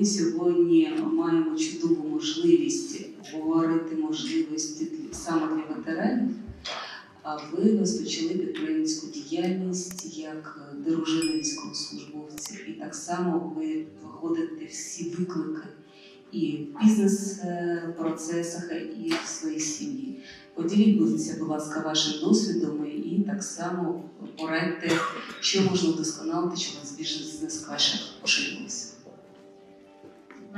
Ми сьогодні маємо чудову можливість говорити можливості саме для ветеранів. А ви розпочали підприємницьку діяльність як дружина військовослужбовців, і так само ви виходите всі виклики і в бізнес-процесах, і в своїй сім'ї. Поділіться, будь ласка, вашим досвідом і так само порадьте, що можна вдосконалити, щоб у вас бізнес краще поширювався.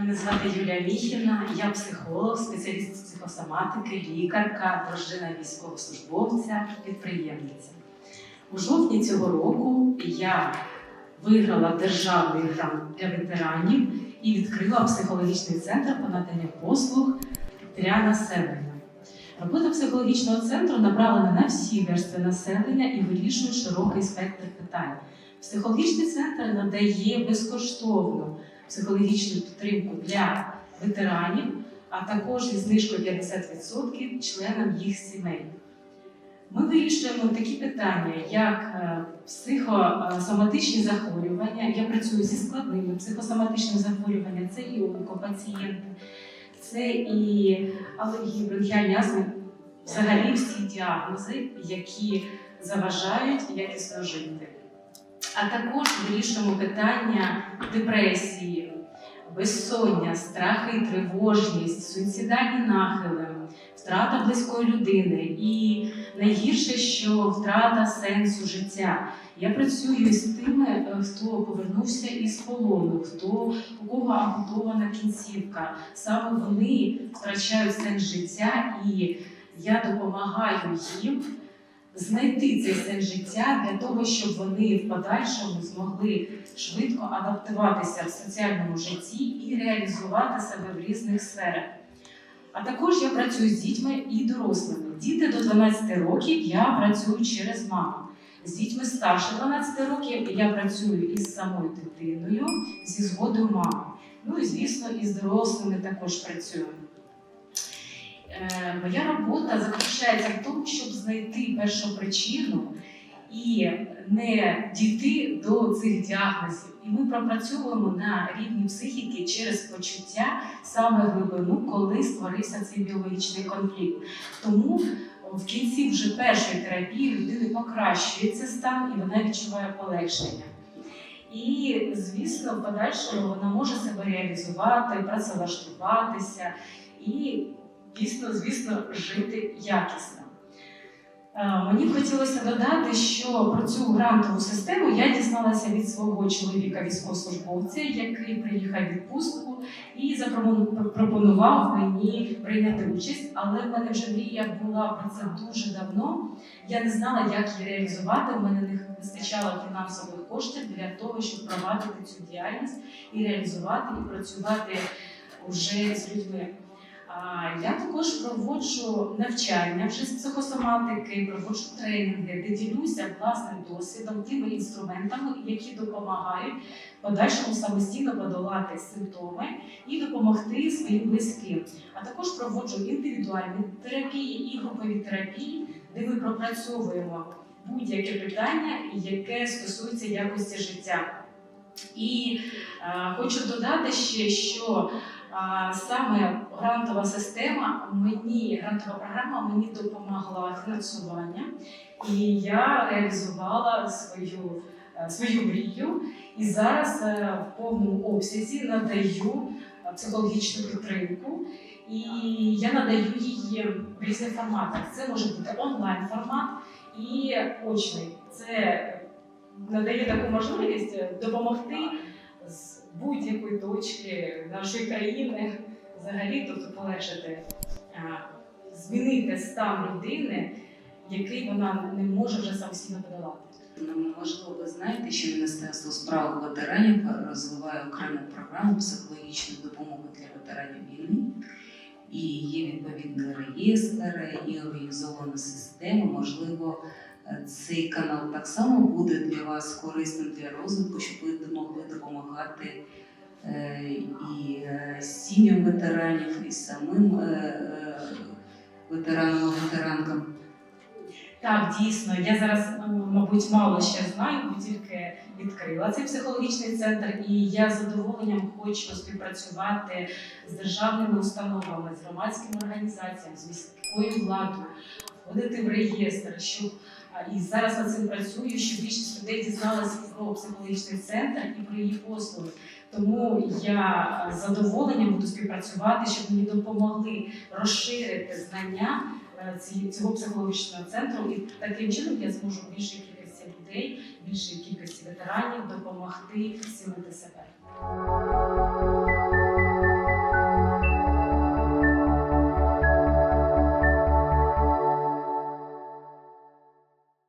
Мене звати Юлія Міхіна, я психолог, спеціаліст з психосоматики, лікарка, дружина військовослужбовця, підприємниця. У жовтні цього року я виграла державний грант для ветеранів і відкрила психологічний центр по наданню послуг для населення. Робота психологічного центру направлена на всі верстви населення і вирішує широкий спектр питань. Психологічний центр надає безкоштовну психологічну підтримку для ветеранів, а також зі знижкою 50% членам їх сімей. Ми вирішуємо такі питання, як е, психосоматичні захворювання. Я працюю зі складними психосоматичними захворюваннями, це і онкопацієнти, це і алергії, бронхіальні астми, взагалі всі діагнози, які заважають якісно жити. А також вирішуємо питання депресії, безсоння, страхи і тривожність, суїцидальні нахили, втрата близької людини і найгірше, що втрата сенсу життя. Я працюю з тими, е, хто повернувся із полону, хто у кого ампутована кінцівка. Саме вони втрачають сенс життя, і я допомагаю їм знайти цей сенс життя для того, щоб вони в подальшому змогли швидко адаптуватися в соціальному житті і реалізувати себе в різних сферах. А також я працюю з дітьми і дорослими. Діти до 12 років я працюю через маму. З дітьми старше 12 років я працюю із самою дитиною зі згодою мами. Ну і звісно, і з дорослими також працюю. Е, Моя робота заключається в тому, щоб знайти першу причину і не дійти до цих діагнозів. І ми пропрацьовуємо на рівні психіки через почуття саме глибину, коли створився цей біологічний конфлікт. Тому в кінці вже першої терапії людини покращується стан і вона відчуває полегшення. І, звісно, в подальшому вона може себе реалізувати, працевлаштуватися і дійсно, звісно, жити якісно. Е, Мені б хотілося додати, що про цю грантову систему я дізналася від свого чоловіка військовослужбовця, який приїхав відпустку і запропонував мені прийняти участь. Але в мене вже мрія була про це дуже давно. Я не знала, як її реалізувати. У мене не вистачало фінансових коштів для того, щоб провадити цю діяльність і реалізувати і працювати вже з людьми. Я також проводжу навчання вже з психосоматики, проводжу тренінги, де ділюся власним досвідом, тими інструментами, які допомагають подальшому самостійно подолати симптоми і допомогти своїм близьким. А також проводжу індивідуальні терапії і групові терапії, де ми пропрацьовуємо будь-яке питання, яке стосується якості життя. І е, хочу додати ще, що а, саме грантова система мені, грантова програма мені допомогла фінансування, і я реалізувала свою, е, свою мрію. І зараз е, в повному обсязі надаю е, психологічну підтримку. І я надаю її в різних форматах. Це може бути онлайн формат і очний. Це надає таку можливість е, допомогти з будь-якої точки нашої країни, взагалі, тобто полегшити, змінити стан людини, який вона не може вже самостійно подолати. Ну, Можливо, ви знаєте, що Міністерство справ ветеранів розвиває окрему програму психологічної допомоги для ветеранів війни. І є відповідний реєстр і організована система. Можливо, цей канал так само буде для вас корисним для розвитку, щоб ви могли допомагати е, і е, сім'ям ветеранів, і самим е, е, ветеранам, ветеранкам. Так, дійсно, я зараз, мабуть, мало ще знаю, бо тільки відкрила цей психологічний центр, і я з задоволенням хочу співпрацювати з державними установами, з громадськими організаціями, з міською владою, входити в реєстр, щоб і зараз над цим працюю, щоб більшість людей дізналися про психологічний центр і про її послуги. Тому я з задоволенням буду співпрацювати, щоб мені допомогли розширити знання е, цього психологічного центру, і таким чином я зможу більшій кількості людей, більшій кількості ветеранів допомогти зцілити себе.